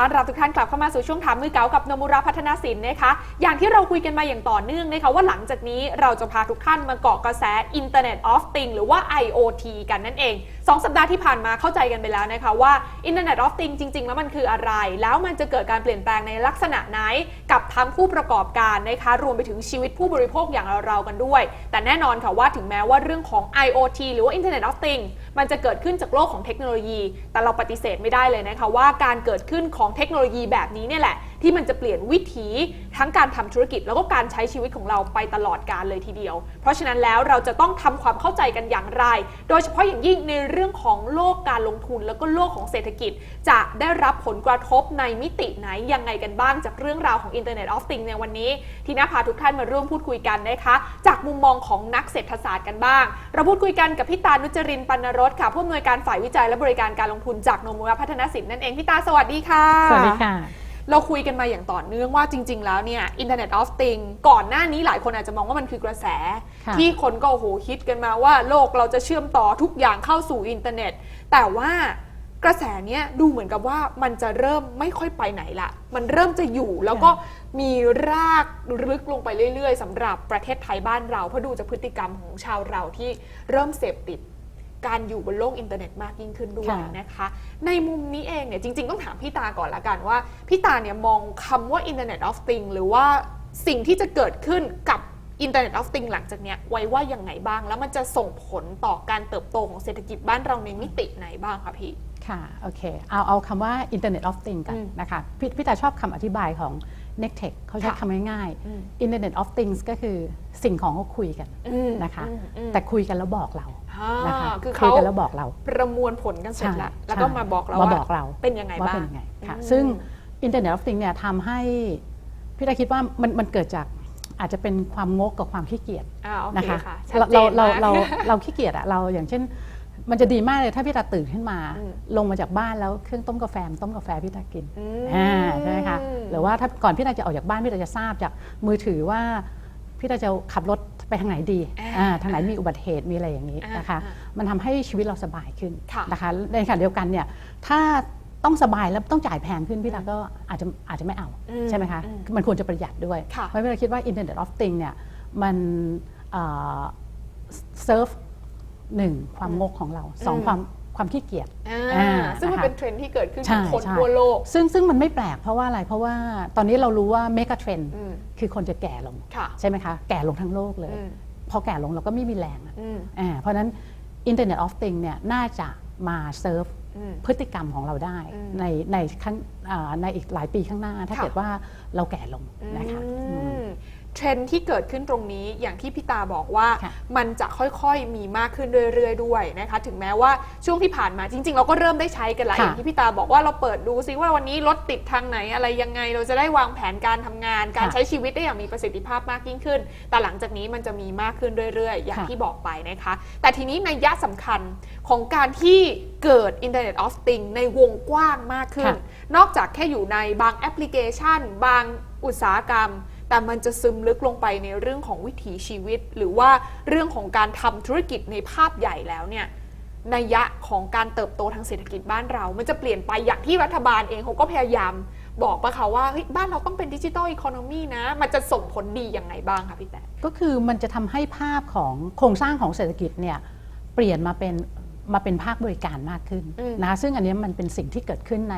ต้อนรับทุกท่านกลับเข้ามาสู่ช่วงถามมือเก๋ากับนมุระพัฒนาสินนะคะ อย่างที่เราคุยกันมาอย่างต่อเนื่องนะคะว่าหลังจากนี้เราจะพาทุกท่านมาเกาะกระแส Internet of Things หรือว่า IoT กันนั่นเอง 2 สัปดาห์ที่ผ่านมาเข้าใจกันไปแล้วนะคะว่า Internet of Things จริง ๆ แล้วมันคืออะไร แล้วมันจะเกิดการเปลี่ยนแปลงในลักษณะไหน กับทั้งผู้ประกอบการนะคะรวมไปถึงชีวิตผู้บริโภคอย่างเราๆกันด้วย แต่แน่นอนค่ะว่าถึงแม้ว่าเรื่องของ IoT หรือว่า Internet of Things มันจะเกิดขึ้นจากโลกของเทคโนโลยี แต่เราปฏิเสธไม่ได้เลยนะคะว่าการเกิดขึ้นของเทคโนโลยีแบบนี้เนี่ยแหละ ที่มันจะเปลี่ยนวิถีทั้งการทำธุรกิจแล้วก็การใช้ชีวิตของเราไปตลอดกาลเลยทีเดียว เพราะฉะนั้นแล้วเราจะต้องทำความเข้าใจกันอย่างไร โดยเฉพาะอย่างยิ่งในเรื่องของโลกการลงทุนแล้วก็โลกของเศรษฐกิจ จะได้รับผลกระทบในมิติไหนยังไงกันบ้างจากเรื่องราวของ Internet of Things ในวันนี้ ที่น่าพาทุกท่านมาร่วมพูดคุยกันนะคะ จากมุมมองของนักเศรษฐศาสตร์กันบ้าง เราพูดคุยกันกับพี่ตานุจรินทร์ปันนรสค่ะผู้อำนวยการฝ่ายวิจัยและบริการการลงทุนจากโนมุระพัฒนสินนั่นเองพี่ตาสวัสดีค่ะ สวัสดีค่ะ เราคุยกันมาอย่างต่อเนื่องว่าจริง ๆ แล้วเนี่ย Internet of Things ก่อนหน้านี้หลายคนอาจจะมองว่ามันคือกระแส ค่ะ ที่คนก็โอ้โหคิดกันมาว่าโลกเราจะเชื่อมต่อทุกอย่างเข้าสู่อินเทอร์เน็ต แต่ว่ากระแสเนี้ยดูเหมือนกับว่ามันจะเริ่มไม่ค่อยไปไหนละ มันเริ่มจะอยู่แล้วก็มีรากลึกลงไปเรื่อย ๆสำหรับประเทศไทยบ้านเราเพราะดูจากพฤติกรรมของชาวเราที่เริ่มเสพติด การอยู่บนโลกอินเทอร์เน็ตมากยิ่งขึ้นด้วยค่ะนะคะ ในมุมนี้เองเนี่ยจริง ๆ ต้องถามพี่ตาก่อนละกันว่าพี่ตาเนี่ยมองคำว่า Internet of Things หรือว่าสิ่งที่จะเกิดขึ้นกับ Internet of Things หลังจากเนี้ยไว้ว่ายังไงบ้าง แล้วมันจะส่งผลต่อการเติบโตของเศรษฐกิจบ้านเราในมิติไหนบ้างคะพี่ ค่ะ โอเค เอาเอาคำว่า Internet of Things กันอืมนะคะพพี่ตาชอบคำอธิบายของ n e c t e c h เขาใช้ค่ะคำง่ายอืมๆ Internet of Things ก็คือสิ่งของเขาคุยกันอืมนะคะอืมอืมแต่คุยกันแล้วบอกเราอ่านะคะคือคุยเขากันแล้วบอกเรา ประมวลผลกันเสร็จใช่แล้วแล้วก็ใช่มาบอกเรามาว่าบอกเราเป็นยังไงว่าบ้างเป็นยังไงค่ะอืมซึ่ง Internet of Things เนี่ยทำให้พี่ตาคิดว่ามันมันเกิดจากอาจจะเป็นความงกกับความขี้เกียจอ่าโอเคนะคะค่ะชัดเราเจเรานเรามากเราเราขี้เกียจอะเราอย่างเช่น มันจะดีมากเลยถ้าพี่ตาตื่นขึ้นมาอืมลงมาจากบ้านแล้วเครื่องต้มกาแฟมันต้มกาแฟพี่ตากินอืมอ่าใช่ไหมคะหรือว่าถ้าก่อนพี่ตาจะออกจากบ้านพี่ตาจะทราบจากมือถือว่าพี่ตาจะขับรถไปทางไหนดีอ่าอ่าทางไหนมีอุบัติเหตุมีอะไรอย่างนี้อ่านนะคะอ่ามันทำให้ชีวิตเราสบายขึ้นค่ะนะคะในขณะเดียวกันเนี่ยถ้าต้องสบายแล้วต้องจ่ายแพงขึ้นพี่ตาก็อาจจะอาจจะไม่เอาอืมใช่ไหมคะอืมมันควรจะประหยัดด้วยค่ะเพราะพี่ตาคิดว่า Internet of Things เนี่ยมันเซิร์ฟ หนึ่งความงกของเราสองอืม ความความขี้เกียจ อ่าอ่าซึ่งมันนะคะ เป็นเทรนด์ที่เกิดขึ้นใช่กับคนใช่ทั่วโลกซึ่งซึ่งมันไม่แปลกเพราะว่าอะไร เพราะว่าตอนนี้เรารู้ว่าเมกะเทรนด์อืมคือคนจะแก่ลง ค่ะใช่ไหมคะ แก่ลงทั้งโลกเลย อืมพอแก่ลงเราก็ไม่มีแรงอะอืมอ่าเพราะฉะนั้น Internet of Things เนี่ยน่าจะมาเซิร์ฟ อืม พฤติกรรมของเราได้อืมในในขั้นอ่าในอีกหลายปีข้างหน้า ถ้าค่ะ เกิดว่าเราแก่ลงนะคะอืมอืม เทรนด์ที่เกิดขึ้นตรงนี้อย่างที่พี่ตาบอกว่าค่ะมันจะค่อยๆมีมากขึ้นเรื่อยๆด้วยนะคะถึงแม้ว่าช่วงที่ผ่านมาจริง ๆ เราก็เริ่มได้ใช้กันแล้วค่ะอย่างที่พี่ตาบอกว่าเราเปิดดูซิว่าวันนี้รถติดทางไหนอะไรยังไงเราจะได้วางแผนการทำงาน การค่ะใช้ชีวิตได้อย่างมีประสิทธิภาพมากยิ่งขึ้น แต่หลังจากนี้มันจะมีมากขึ้นเรื่อยๆ อย่างค่ะที่บอกไปนะคะ แต่ทีนี้ในยะสำคัญของการที่เกิด Internet of Things ในวงกว้างมากขึ้นค่ะนอกจากแค่อยู่ในบางแอปพลิเคชัน บางอุตสาหกรรม แต่มันจะซึมลึกลงไปในเรื่องของวิถีชีวิต หรือว่าเรื่องของการทำธุรกิจในภาพใหญ่แล้วเนี่ยนัยยะของการเติบโตทางเศรษฐกิจบ้านเรา มันจะเปลี่ยนไปอย่างที่รัฐบาลเองเขาก็พยายามบอกปะคะว่าเฮ้ยบ้านเราต้องเป็นดิจิทัลอีโคโนมีนะ มันจะส่งผลดียังไงบ้างคะพี่แต่ก็คือมันจะทำให้ภาพของโครงสร้างของเศรษฐกิจเนี่ยเปลี่ยนมาเป็นมาเป็นภาคบริการมากขึ้นอืมนะคะซึ่งอันเนี้ยมันเป็นสิ่งที่เกิดขึ้นใน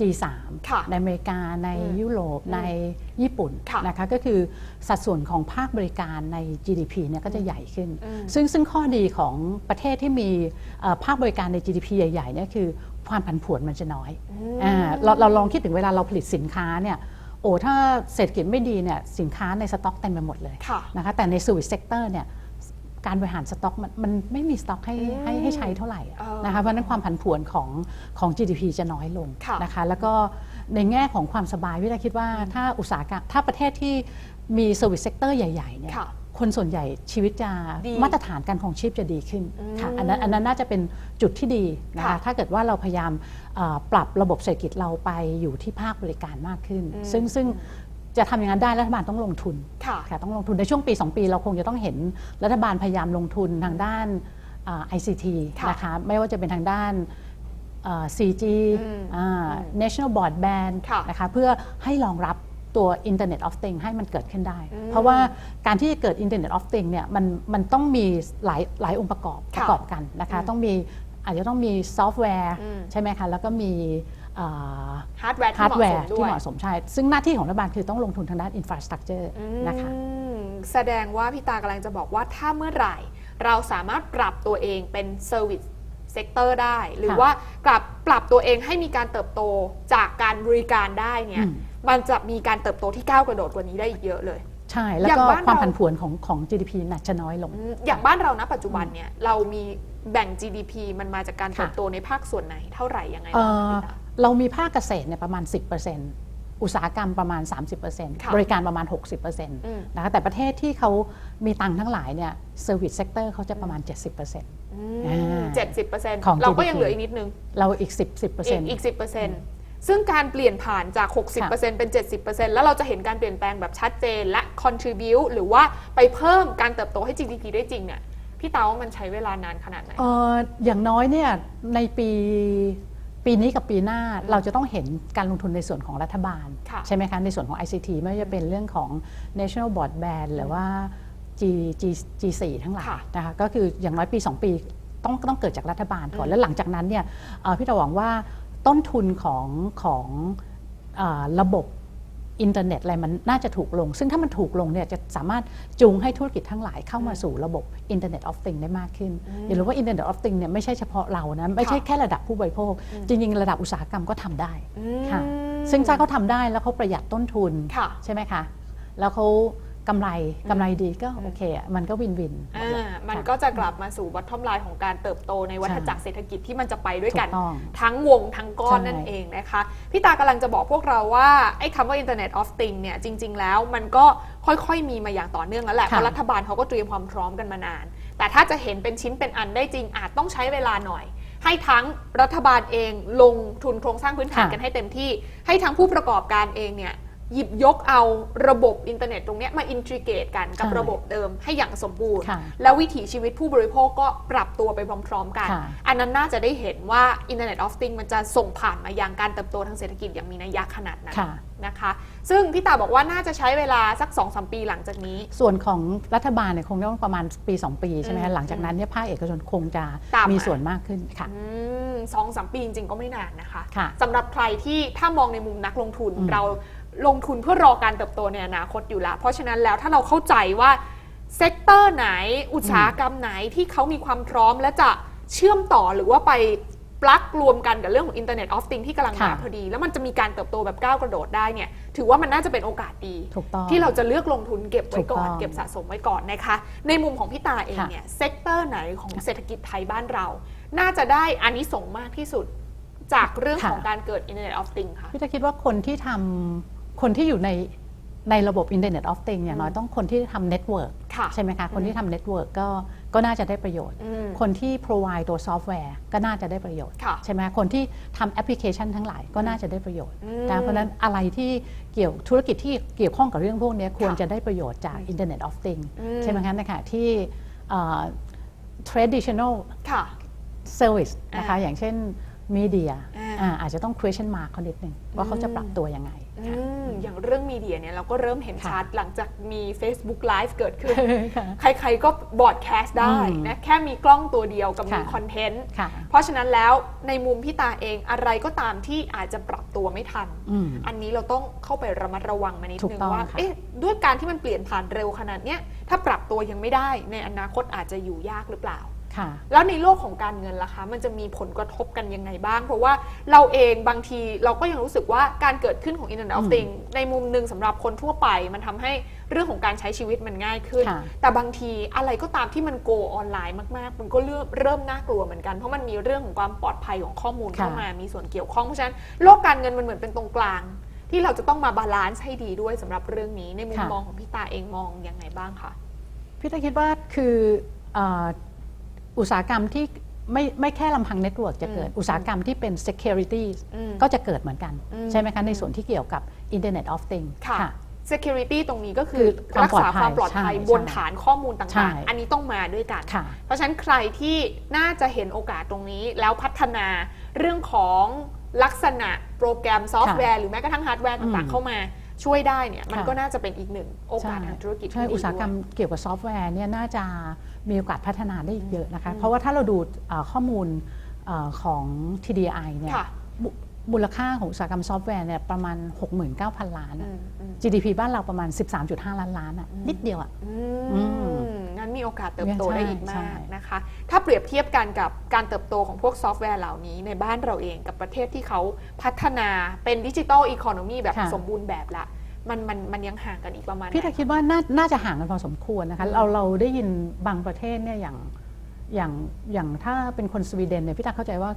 G3 ค่ะในอเมริกาในอืมยุโรปอืมในญี่ปุ่นค่ะนะคะก็คือสัดส่วนของภาคบริการใน GDP เนี่ยก็จะใหญ่ขึ้นอืมซึ่งซึ่งข้อดีของประเทศที่มีเอ่อภาคบริการใน GDP ใหญ่ๆเนี่ยคือความผันผวนมันจะน้อยอ่าเราเราลองคิดถึงเวลาเราผลิตสินค้าเนี่ยโอ้ถ้าเศรษฐกิจไม่ดีเนี่ยสินค้าในสต็อกเต็มไปหมดเลยค่ะนะคะแต่ในสวิตเซกเตอร์เนี่ย การบริหารสต็อกมันมันไม่มีสต็อกให้อืมให้ให้ใช้เท่าไหร่อะเออนะคะเพราะฉะนั้นความผันผวนของของ GDP จะน้อยลงค่ะ นะคะแล้วก็ในแง่ของความสบายวิทาคิดว่าถ้าอุตสาหกรรมถ้าประเทศที่มีสวิตเซกเตอร์ใหญ่ๆเนี่ย ค่ะ คนส่วนใหญ่ชีวิตจะดีมาตรฐานการครองชีพจะดีขึ้นค่ะอืมอันนั้นอันนั้นน่าจะเป็นจุดที่ดีนะค่ะคะถ้าเกิดว่าเราพยายามเอ่อปรับระบบเศรษฐกิจเราไปอยู่ที่ภาคบริการมากขึ้นอืมซึ่งซึ่ง จะทำอย่างนั้นได้รัฐบาลต้องลงทุนค่ะค่ะต้องลงทุนในช่วงปี 2 ปีเราคงจะต้องเห็นรัฐบาลพยายามลงทุนทางด้านอ่า ICT ค่ะนะคะไม่ว่าจะเป็นทางด้านเอ่อ 4G อืมอ่า National Broadband ค่ะนะคะเพื่อให้รองรับตัว Internet of Things ให้มันเกิดขึ้นได้อืมเพราะว่าการที่จะเกิด Internet of Things เนี่ยมันมันต้องมีหลายหลายองค์ประกอบค่ะประกอบกันนะคะอืมต้องมีอาจจะต้องมีซอฟต์แวร์อืมใช่ไหมคะแล้วก็มีเอ่อ ฮาร์ดแวร์ฮาร์ดแวที่เหมาะสมด้วยร์ที่เหมาะสมใช่ ซึ่งหน้าที่ของรัฐบาลคือต้องลงทุนทางด้านอินฟราสตรักเจอร์นะคะอืมแสดงว่าพี่ตากำลังจะบอกว่าถ้าเมื่อไหร่ เราสามารถปรับตัวเองเป็นเซอร์วิสเซกเตอร์ได้ หรือค่ะว่ากลับปรับตัวเองให้มีการเติบโตจากการบริการได้เนี่ยอืม มันจะมีการเติบโตที่ก้าวกระโดดกว่านี้ได้อีกเยอะเลย ใช่ แล้วอย่างก็บ้านความเรา ผันผวนของของ GDP น่ะจะน้อยลง อืมอย่างบ้านเรานะปัจจุบันเนี่ยเรามีแบ่ง GDP มันมาจากการค่ะเติบโตในภาคส่วนไหนเท่าไหร่ยังไงเอ่บ้างคะอพี่ตา เรามีภาคเกษตรเนี่ยประมาณ 10%อุตสาหกรรมประมาณ 30%ค่ะบริการประมาณอืม60%นะคะแต่ประเทศที่เขามีตังค์ทั้งหลายเนี่ยเซอร์วิสเซกเตอร์เขาจะประมาณ 70%อ่าเจ็ดสิบเปอร์เซ็นต์ของเราก็ GDP ยังเหลืออีกนิดนึง เราอีก 10อีก 10%อีกสิบเปอร์เซ็นต์ซึ่งการเปลี่ยนผ่านจาก 60%เป็น 70%แล้วเราจะเห็นการเปลี่ยนแปลงแบบชัดเจน และ contribute หรือว่าไปเพิ่มการเติบโตให้ GDP ได้จริงเนี่ยพี่เตาว่ามันใช้เวลานานขนาดไหนเอ่ออย่างน้อยเนี่ยในปี ปีนี้กับปีหน้าเราจะต้องเห็นการลงทุนในส่วนของรัฐบาล ค่ะใช่ไหมคะ ในส่วนของ ICT ไม่ว่าจะเป็นเรื่องของ National Broadband หรือว่า G G G4 ทั้งหลายค่ะนะคะก็คืออย่างน้อยปี 2 ปีต้องต้องเกิดจากรัฐบาลก่ออืนม แล้วหลังจากนั้นเนี่ยเอ่อพี่ตาหวังว่าต้นทุนของของเออระบบ อินเทอร์เน็ตอะไรมันน่าจะถูกลง ซึ่งถ้ามันถูกลงเนี่ยจะสามารถจูงให้ธุรกิจทั้งหลายเข้ามาสู่ระบบ Internet of Things ได้มากขึ้น อย่าลืมว่า Internet of Things เนี่ยไม่ใช่เฉพาะเรานะ ไม่ใช่แค่ระดับผู้บริโภค จริง ๆ ระดับอุตสาหกรรมก็ทำได้อืมค่ะซึ่งถ้าเขาทำได้แล้วเขาประหยัดต้นทุนค่ะใช่ไหมคะแล้วเขา กำไรกำไรดีก็โอเคอะมันก็วินวินหมดเลยอ่ามันค่ะก็จะกลับมาสู่ bottom line ของการเติบโตในวัฏจักรเศรษฐกิจที่มันจะไปด้วยกัน ถูกต้องทั้งวงทั้งก้อนใช่ นั่นเองนะคะ พี่ตากำลังจะบอกพวกเราว่าไอ้คำว่า Internet of Things เนี่ยจริง ๆ แล้วมันก็ค่อยๆ มีมาอย่างต่อเนื่องแล้วแหละค่ะเพราะรัฐบาลเขาก็เตรียมความพร้อมกันมานาน แต่ถ้าจะเห็นเป็นชิ้นเป็นอันได้จริงอาจต้องใช้เวลาหน่อย ให้ทั้งรัฐบาลเองลงทุนโครงสร้างพื้นฐานค่ะ กันให้เต็มที่ ให้ทั้งผู้ประกอบการเองเนี่ย หยิบยกเอาระบบอินเทอร์เน็ตตรงเนี้ยมาอินทิเกตกันกับใช่ระบบเดิมให้อย่างสมบูรณ์ค่ะแล้ววิถีชีวิตผู้บริโภคก็ปรับตัวไปพร้อม ๆ กันค่ะอันนั้นน่าจะได้เห็นว่า Internet of Things มันจะส่งผ่านมายังการเติบโตทางเศรษฐกิจอย่างมีนัยยะขนาดนั้นค่ะนะคะ ซึ่งพี่ตาบอกว่าน่าจะใช้เวลาสัก2-3ปีหลังจากนี้ ส่วนของรัฐบาลเนี่ยคงต้องประมาณปี 2 ปีใช่ไหมอืคะมหลังจากนั้นเนี่ยภาคเอกชนคงจะตามมามีมีส่วนมากขึ้นค่ะอืมสองสามปีจริงๆก็ไม่นานนะคะค่ะสำหรับใครที่ถ้ามองในมุมนักลงทุนอืมเรา ลงทุนเพื่อรอการเติบโตในอนาคตอยู่แล้ว เพราะฉะนั้นแล้วถ้าเราเข้าใจว่าเซกเตอร์ไหน อุตสาหกรรมไหนที่เขามีความพร้อมและจะเชื่อมต่อหรือว่าไปปลักรวมกันกับเรื่องของ Internet of Things ที่กำลังมาค่ะพอดี แล้วมันจะมีการเติบโตแบบก้าวกระโดดได้เนี่ยถือว่ามันน่าจะเป็นโอกาสดีถูกต้องที่เราจะเลือกลงทุนเก็บไว้ก่อนถูกต้องเก็บสะสมไว้ก่อนนะคะ ในมุมของพี่ตาเองค่ะเนี่ยเซกเตอร์ไหนของเศรษฐกิจไทยบ้านเรา น่าจะได้อานิสงส์มากที่สุดจากเรื่องของการเกิด Internet of Things ค่ะพี่จะคิดว่าคนที่ทำ คนที่อยู่ในในระบบ Internet of Things อย่างน้อยต้องคนที่ทำเน็ตเวิร์กค่ะใช่ไหมคะ คนที่ทำเน็ตเวิร์กก็ก็น่าจะได้ประโยชน์อืมคนที่ provide ตัวซอฟต์แวร์ก็น่าจะได้ประโยชน์ค่ะใช่ไหมคนที่ทำแอปพลิเคชันทั้งหลายก็น่าจะได้ประโยชน์อืมนะเพราะฉะนั้นอะไรที่เกี่ยวธุรกิจที่เกี่ยวข้องกับเรื่องพวกนี้ควรค่ะจะได้ประโยชน์จาก Internet of Things อืมใช่ไหมคะในขณะที่เอ่อ traditional ค่ะ service นะคะอ่าอย่างเช่นมีเดีย อ่าอาจจะต้อง question mark เขานิดนึงว่าเขาจะปรับตัวยังไงอืมอย่างเรื่องมีเดียเนี่ยเราก็เริ่มเห็นค่ะชัดหลังจากมี Facebook Live เกิดขึ้นค่ะใครๆก็บอดแคสต์ได้อืมนะแค่มีกล้องตัวเดียวกับมีค่ะคอนเทนต์ค่ะเพราะฉะนั้นแล้วในมุมพี่ตาเองอะไรก็ตามที่อาจจะปรับตัวไม่ทันอืมอันนี้เราต้องเข้าไประมัดระวังมานิดถูกนึงต้องว่าค่ะเอ๊ะด้วยการที่มันเปลี่ยนผ่านเร็วขนาดเนี้ยถ้าปรับตัวยังไม่ได้ในอนาคตอาจจะอยู่ยากหรือเปล่า ค่ะ แล้วในโลกของการเงินล่ะคะ มันจะมีผลกระทบกันยังไงบ้าง เพราะว่าเราเองบางทีเราก็ยังรู้สึกว่าการเกิดขึ้นของ Internet of อืม Things ในมุมหนึ่งสำหรับคนทั่วไป มันทำให้เรื่องของการใช้ชีวิตมันง่ายขึ้น ค่ะ แต่บางทีอะไรก็ตามที่มันโกออนไลน์มากๆ มันก็เริ่มเริ่มน่ากลัวเหมือนกัน เพราะมันมีเรื่องของความปลอดภัยของข้อมูลเข้าค่ะมามีส่วนเกี่ยวข้องเพราะฉะนั้นโลกการเงินมันเหมือนเป็นตรงกลาง ที่เราจะต้องมาบาลานซ์ให้ดีด้วยสำหรับเรื่องนี้ในมุมค่ะ มองของพี่ตาเองมองยังไงบ้างคะ พี่ตาคิดว่าคือเอ่อ อุตสาหกรรมที่ไม่ไม่แค่ลำพังเน็ตเวิร์กจะเกิดอืมอุตสาหกรรมที่เป็น security อืมก็จะเกิดเหมือนกันอืมใช่ไหมคะในส่วนที่เกี่ยวกับ Internet of Things ค่ะ security ตรงนี้ก็คือคือความรักษาความปปลลออดดภัภัยยบนใช่ฐานข้อมูลใช่ต่างๆ อันนี้ต้องมาด้วยกันค่ะเพราะฉะนั้นใครที่น่าจะเห็นโอกาสตรงนี้ แล้วพัฒนาเรื่องของลักษณะโปรแกรมซอฟต์แวร์หรือแม้กระทั่งฮาร์ดแวร์ต่างอืๆมเข้ามา ช่วยได้เนี่ยมันค่ะก็น่าจะเป็นอีกหนึ่งโอกาสทางธุรกิจใช่ที่ดีอุตสาหกรรมด้วยเกี่ยวกับซอฟต์แวร์เนี่ยน่าจะมีโอกาสพัฒนาได้อีกเยอะนะคะอืมเพราะว่าถ้าเราดูเอ่อข้อมูลเออของ TDI เนี่ยค่ะมูมูลค่าของอุตสาหกรรมซอฟต์แวร์เนี่ยประมาณ 69,000 ล้านอือะมอืม GDP บ้านเราประมาณ 13.5 ล้านล้านอะนิดเดียวอะอือื มงั้นมีโอกาสเติบโตใช่ได้อีกใช่มากนะคะ ถ้าเปรียบเทียบกันกับการเติบโตของพวกซอฟต์แวร์เหล่านี้ในบ้านเราเองกับประเทศที่เขาพัฒนาเป็นดิจิ t a ลอีโคโนมีแบบค่ะสมบูรณ์แบบละมันมันมันยังห่างกันอีกประมาณพี่ไหนแต่คิดว่าน่าน่าจะห่างกันพอสมควรนะคะอืมเราเราได้ยินบางประเทศเนี่ยอย่างอย่างอย่างถ้าเป็นคนสวีเดนเนี่ยพี่ตาเข้าใจว่า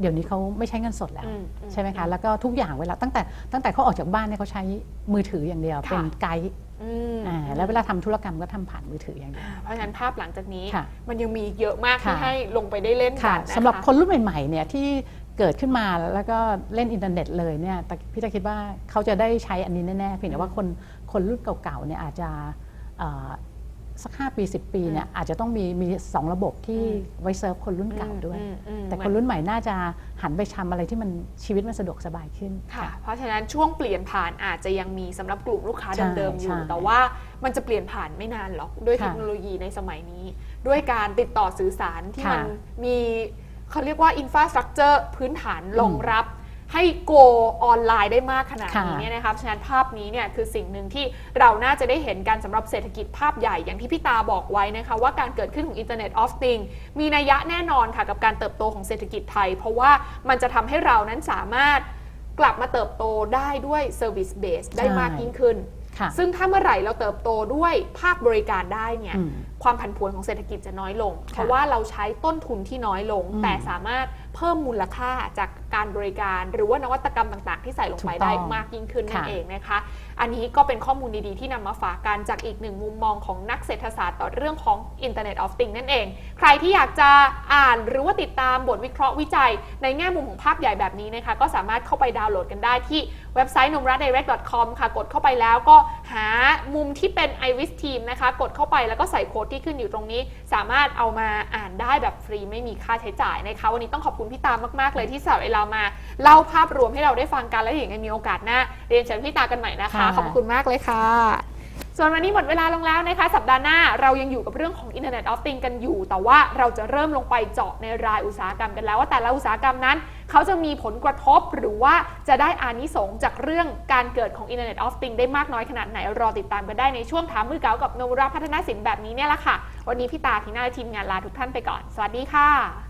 เดี๋ยวนี้เขาไม่ใช้เงินสดแล้วอืมอืใช่ไหมคะแล้วก็ทุกอย่างเวลาตั้งแต่ตั้งแต่เขาออกจากบ้านเนี่ยเขาใช้มือถืออย่างเดียวค่ะเป็นไกด์ อืมอ่าแล้วเวลาทำธุรกรรมก็ทำผ่านมือถืออย่างเดียวอ่าเพราะฉะนั้นภาพหลังจากนี้ ค่ะมันยังมีอีกเยอะมากที่ค่ะ ให้ลงไปได้เล่นกัค่ะนนะคะ สำหรับคนรุ่นใหม่ๆเนี่ยที่เกิดขึ้นมาแล้วก็เล่นอินเทอร์เน็ตเลยเนี่ยแต่พี่จะคิดว่าเขาจะได้ใช้อันนี้แน่ๆเพียงแต่ว่าคนคนรุ่นเก่าๆเนี่ยอาจจะเอ่อ สัก 5 ปี 10 ปีเนี่ยอาจจะต้องมีมีสองระบบที่ไว้เซิร์ฟคนรุ่นเก่าด้วย อืมอืมแต่เหคมือนนรุ่นใหม่น่าจะหันไปทำอะไรที่มันชีวิตมันสะดวกสบายขึ้น ค่ะ เพราะฉะนั้นช่วงเปลี่ยนผ่านอาจจะยังมีสำหรับกลุ่มลูกค้าใช่เดิมๆอยู่ ใช่แต่ว่ามันจะเปลี่ยนผ่านไม่นานหรอกด้วยค่ะเทคโนโลยีในสมัยนี้ ด้วยการติดต่อสื่อสารที่ค่ะมันมีเขาเรียกว่าอินฟ a สตรักเจอร์พื้นฐานรองรับ ให้โกออนไลน์ได้มากขนาดนี้ค่ะเนี่ยนะครับฉะนั้นภาพนี้เนี่ยคือสิ่งหนึ่งที่เราน่าจะได้เห็นกันสำหรับเศรษฐกิจภาพใหญ่อย่างที่พี่ตาบอกไว้นะคะว่าการเกิดขึ้นของ Internet of Things มีนัยยะแน่นอนค่ะกับการเติบโตของเศรษฐกิจไทย เพราะว่ามันจะทำให้เรานั้นสามารถกลับมาเติบโตได้ด้วย Service Base ได้มากยิ่งขึ้นค่ะซึ่งถ้าเมื่อไหร่เราเติบโตด้วยภาคบริการได้เนี่ยอืม ความผันผวนของเศรษฐกิจจะน้อยลง เพราะว่าเราใช้ต้นทุนที่น้อยลงอืมแต่สามารถเพิ่มมูลค่าจากการบริการ หรือว่านวัตกรรมต่าง ๆ ที่ใส่ลงไปถูกต้องได้มากยิ่งขึ้นนั่นค่ะเองนะคะ อันนี้ก็เป็นข้อมูลดีๆ ที่นำมาฝากกันจากอีกหนึ่งมุมมองของนักเศรษฐศาสตร์ต่อเรื่องของ Internet of Things นั่นเอง ใครที่อยากจะอ่านหรือว่าติดตามบทวิเคราะห์วิจัย ในแง่มุมของภาพใหญ่แบบนี้นะคะก็สามารถเข้าไปดาวน์โหลดกันได้ที่เว็บไซต์ numradirect.com ค่ะกดเข้าไปแล้วก็หามุมที่เป็น iWis Team นะคะกดเข้าไปแล้วก็ใส่โค้ดที่ขึ้นอยู่ตรงนี้ สามารถเอามาอ่านได้แบบฟรีไม่มีค่าใช้จ่ายนะคะวันนี้ต้องขอบคุณพี่ตามมากๆเลยที่สละเวลามาเล่าภาพรวมให้เราได้ฟังกันแล้วอย่างไงมีโอกาสหน้าเรียนเชิญพี่ตากันใหม่นะคะค่ะขอบคุณมากเลยค่ะส่วนวันนี้หมดเวลาลงแล้วนะคะ สัปดาห์หน้าเรายังอยู่กับเรื่องของ Internet of Things กันอยู่ แต่ว่าเราจะเริ่มลงไปเจาะในรายอุตสาหกรรมกันแล้วว่าแต่ละอุตสาหกรรมนั้น เขาจะมีผลกระทบหรือว่าจะได้อานิสงจากเรื่องการเกิดของ Internet of Things ได้มากน้อยขนาดไหน รอติดตามกันได้ในช่วงถามมือเก๋ากับโนบุระพัฒนาสินแบบนี้เนี่ยแหละค่ะ วันนี้พี่ตาทีน่าและทีมงานลาทุกท่านไปก่อน สวัสดีค่ะ